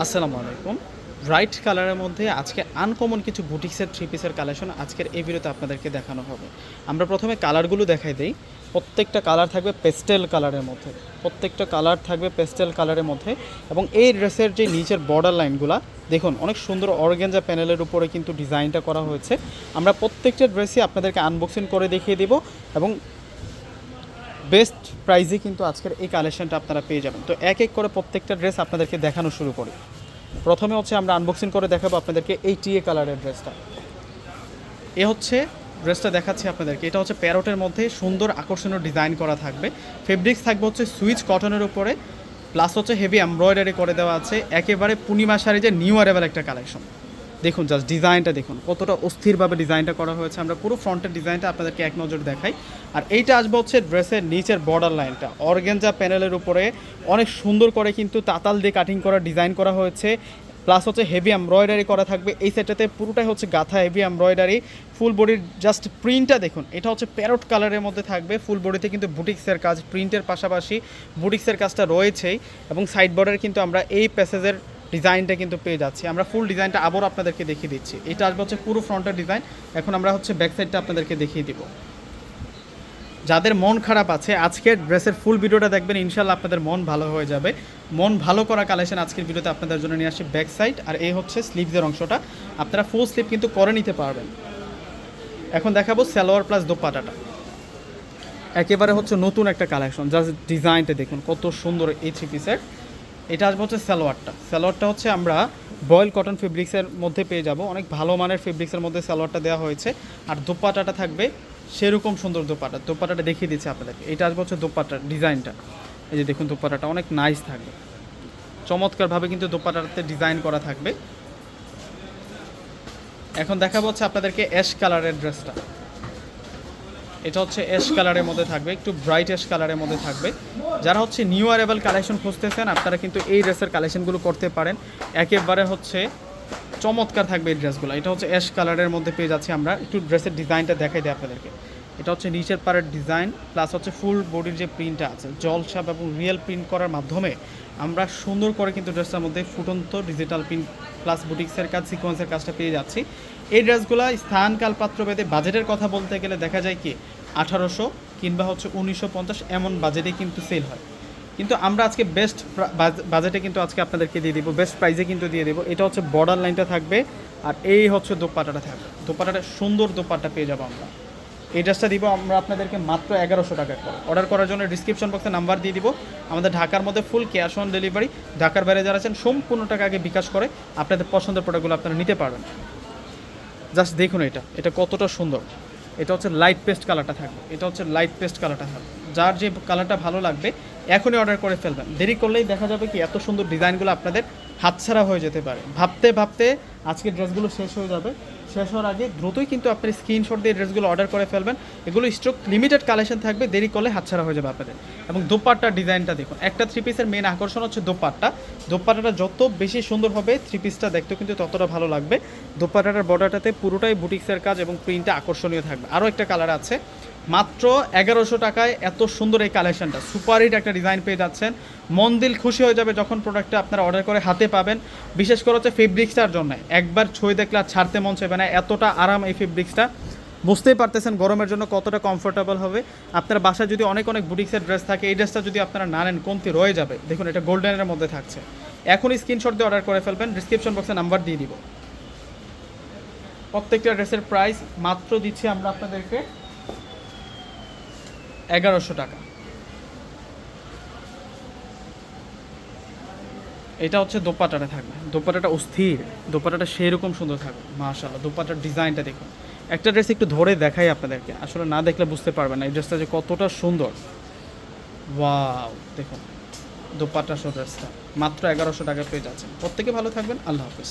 আসসালামু আলাইকুম। ব্রাইট কালারের মধ্যে আজকে আনকমন কিছু বুটিক্সের থ্রি পিসের কালেকশন আজকের এই ভিডিওতে আপনাদেরকে দেখানো হবে। আমরা প্রথমে কালারগুলো দেখাই দিই। প্রত্যেকটা কালার থাকবে পেস্টেল কালারের মধ্যে। প্রত্যেকটা কালার থাকবে পেস্টেল কালারের মধ্যে এবং এই ড্রেসের যে নিচের বর্ডার লাইনগুলো দেখুন, অনেক সুন্দর অর্গেঞ্জা প্যানেলের উপরে কিন্তু ডিজাইনটা করা হয়েছে। আমরা প্রত্যেকটা ড্রেসই আপনাদেরকে আনবক্সিং করে দেখিয়ে দিব এবং বেস্ট প্রাইজে কিন্তু আজকের এই কালেকশনটা আপনারা পেয়ে যাবেন। তো এক এক করে প্রত্যেকটা ড্রেস আপনাদেরকে দেখানো শুরু করি। প্রথমে হচ্ছে আমরা আনবক্সিং করে দেখাবো আপনাদেরকে এই টিএ কালারের ড্রেসটা। এ হচ্ছে ড্রেসটা দেখাচ্ছি আপনাদেরকে। এটা হচ্ছে প্যারোটের মধ্যে সুন্দর আকর্ষণীয় ডিজাইন করা থাকবে। ফেব্রিক্স থাকবে হচ্ছে সুইচ কটনের উপরে প্লাস হচ্ছে হেভি এমব্রয়ডারি করে দেওয়া আছে। একেবারে পূর্ণিমা শাড়ি যে নিউ অ্যারেবল একটা কালেকশন দেখুন জাস্ট ডিজাইনটা দেখুন, কতটা অস্থিরভাবে ডিজাইনটা করা হয়েছে। আমরা পুরো ফ্রন্টের ডিজাইনটা আপনাদেরকে এক নজর দেখাই। আর এইটা আসবে হচ্ছে ড্রেসের নিচের বর্ডার লাইনটা অর্গেঞ্জা প্যানেলের উপরে অনেক সুন্দর করে কিন্তু তাতাল দিয়ে কাটিং করা ডিজাইন করা হয়েছে। প্লাস হচ্ছে হেভি এমব্রয়ডারি করা থাকবে। এই সেটটাতে পুরোটাই হচ্ছে গাথা হেভি এমব্রয়ডারি ফুল বডির জাস্ট প্রিন্টটা দেখুন, এটা হচ্ছে প্যারট কালারের মধ্যে থাকবে। ফুল বডিতে কিন্তু বুটিক্সের কাজ প্রিন্টের পাশাপাশি বুটিক্সের কাজটা রয়েছেই। এবং সাইড বর্ডারে কিন্তু আমরা এই প্যাসেজের ডিজাইনটা কিন্তু পেয়ে যাচ্ছি। আমরা ফুল ডিজাইনটা আবারও আপনাদেরকে দেখিয়ে দিচ্ছি। এটা আসবে হচ্ছে পুরো ফ্রন্টের ডিজাইন এখন আমরা হচ্ছে ব্যাক সাইডটা আপনাদেরকে দেখিয়ে দিব। যাদের মন খারাপ আছে, আজকের ড্রেসের ফুল ভিডিওটা দেখবেন ইনশাল্লাহ আপনাদের মন ভালো হয়ে যাবে। মন ভালো করা কালেকশন আজকের ভিডিওতে আপনাদের জন্য নিয়ে আসি ব্যাক সাইড আর এই হচ্ছে স্লিভসের অংশটা। আপনারা ফুল স্লিভ কিন্তু করে নিতে পারবেন। এখন দেখাবো সালোয়ার প্লাস দোপাটাটা একেবারে হচ্ছে নতুন একটা কালেকশন জাস্ট ডিজাইনটা দেখুন, কত সুন্দর এই থ্রি পিসের এটা আসবে হচ্ছে সালোয়ারটা। সালোয়ারটা হচ্ছে আমরা বয়েল কটন ফেব্রিক্সের মধ্যে পেয়ে যাব। অনেক ভালো মানের ফেব্রিক্সের মধ্যে সালোয়ারটা দেওয়া হয়েছে। আর দোপাটাটা থাকবে সেরকম সুন্দর দোপাটা। দোপাটাটা দেখিয়ে দিচ্ছি আপনাদেরকে। এটা আসবে হচ্ছে দোপাটা ডিজাইনটা। এই যে দেখুন দোপাটাটা অনেক নাইস থাকবে। চমৎকারভাবে কিন্তু দোপাটাতে ডিজাইন করা থাকবে। এখন দেখাবো হচ্ছে আপনাদেরকে অ্যাশ কালারের ড্রেসটা। এটা হচ্ছে অ্যাশ কালারের মধ্যে থাকবে, একটু ব্রাইট অ্যাশ কালারের মধ্যে থাকবে। যারা হচ্ছে নিউ অ্যারেবল কালেকশন খুঁজতেছেন, আপনারা কিন্তু এই ড্রেসের কালেকশনগুলো করতে পারেন। একেবারে হচ্ছে চমৎকার থাকবে এই ড্রেসগুলো এটা হচ্ছে অ্যাশ কালারের মধ্যে পেয়ে যাচ্ছি আমরা। একটু ড্রেসের ডিজাইনটা দেখাই দিই আপনাদেরকে। এটা হচ্ছে নিচের পাড়ের ডিজাইন, প্লাস হচ্ছে ফুল বডির যে প্রিন্টটা আছে জলসাপ এবং রিয়েল প্রিন্ট করার মাধ্যমে আমরা সুন্দর করে কিন্তু ড্রেসটার মধ্যে ফুটন্ত ডিজিটাল প্রিন্ট প্লাস বুটিক্সের কাজ সিকোয়েন্সের কাজটা পেয়ে যাচ্ছি। এই ড্রেসগুলো স্থান কাল পাত্র ভেদে বাজেটের কথা বলতে গেলে দেখা যায় কি, আঠারোশো কিংবা হচ্ছে উনিশশো পঞ্চাশ এমন বাজেটে কিন্তু সেল হয়। কিন্তু আমরা আজকে বেস্ট বাজেটে কিন্তু আজকে আপনাদেরকে দিয়ে দিব বেস্ট প্রাইসে কিন্তু দিয়ে দেবো। এটা হচ্ছে বর্ডার লাইনটা থাকবে, আর এই হচ্ছে দোপাটাটা থাকবে। দোপাটাটা সুন্দর দোপাট্টা পেয়ে যাব আমরা। এই ড্রেসটা দিব আমরা আপনাদেরকে মাত্র এগারোশো টাকা করে। অর্ডার করার জন্য ডিসক্রিপশন বক্সে নাম্বার দিয়ে দিব। আমাদের ঢাকার মধ্যে ফুল ক্যাশ অন ডেলিভারি ঢাকার বাইরে যারা আছেন, সম্পূর্ণ টাকা আগে বিকাশ করে আপনাদের পছন্দের প্রোডাক্টগুলো আপনারা নিতে পারবেন। জাস্ট দেখুন এটা। এটা কতটা সুন্দর। এটা হচ্ছে লাইট পেস্ট কালারটা থাকবে। এটা হচ্ছে লাইট পেস্ট কালারটা থাকবে। যার যে কালারটা ভালো লাগবে, এখনই অর্ডার করে ফেলবেন। দেরি করলেই দেখা যাবে কি এত সুন্দর ডিজাইনগুলো আপনাদের হাতছাড়া হয়ে যেতে পারে। ভাবতে ভাবতে আজকে ড্রেসগুলো শেষ হয়ে যাবে। শেষ হওয়ার আগে দ্রুতই কিন্তু আপনি স্ক্রিনশট দিয়ে ড্রেসগুলো অর্ডার করে ফেলবেন। এগুলো স্টক লিমিটেড কালেকশন থাকবে, দেরি করলে হাতছাড়া হয়ে যাবে আপনাদের। এবং দোপাট্টার ডিজাইনটা দেখুন, একটা থ্রি পিসের মেন আকর্ষণ হচ্ছে দোপাট্টা। দোপাট্টাটা যত বেশি সুন্দর হবে থ্রি পিসটা দেখতেও কিন্তু ততটা ভালো লাগবে। দোপাট্টাটার বর্ডারটাতে পুরোটাই বুটিক্সের কাজ এবং প্রিন্টটা আকর্ষণীয় থাকবে। আরও একটা কালার আছে মাত্র এগারোশো টাকায় এত সুন্দর এই কালেকশনটা। সুপার হিট একটা ডিজাইন পেয়ে যাচ্ছেন। মন দিল খুশি হয়ে যাবে যখন প্রোডাক্টটা আপনারা অর্ডার করে হাতে পাবেন। বিশেষ করে হচ্ছে ফেব্রিক্সটার জন্য। একবার ছুঁয়ে দেখলে আর ছাড়তে মন চাইবে না। এতটা আরাম এই ফেব্রিক্সটা বুঝতেই পারতেছেন গরমের জন্য কতটা কমফোর্টেবল হবে। আপনার বাসায় যদি অনেক অনেক বুটিক্সের ড্রেস থাকে, এই ড্রেসটা যদি আপনারা না নেন, কমতি রয়ে যাবে। দেখুন, এটা গোল্ডেনের মধ্যে থাকছে। এখনই স্ক্রিনশট দিয়ে অর্ডার করে ফেলবেন। ডিসক্রিপশন বক্সে নাম্বার দিয়ে দিব। প্রত্যেকটা ড্রেসের প্রাইস মাত্র দিচ্ছি আমরা আপনাদেরকে। এগারোশো টাকা। এটা হচ্ছে দোপাটাটা থাকবে। দোপাটাটা অস্থির দোপাটাটা সেই রকম সুন্দর থাকবে মাশাল্লাহ দোপাটার ডিজাইনটা দেখুন। একটা ড্রেস একটু ধরে দেখাই আপনাদেরকে, আসলে না দেখলে বুঝতে পারবেন না, এই ড্রেসটা যে কতটা সুন্দর। ওয়াও, দেখুন দোপাটা শো ড্রেসটা মাত্র এগারোশো টাকা পেয়ে যাচ্ছেন। প্রত্যেকে ভালো থাকবেন, আল্লাহ হাফিজ।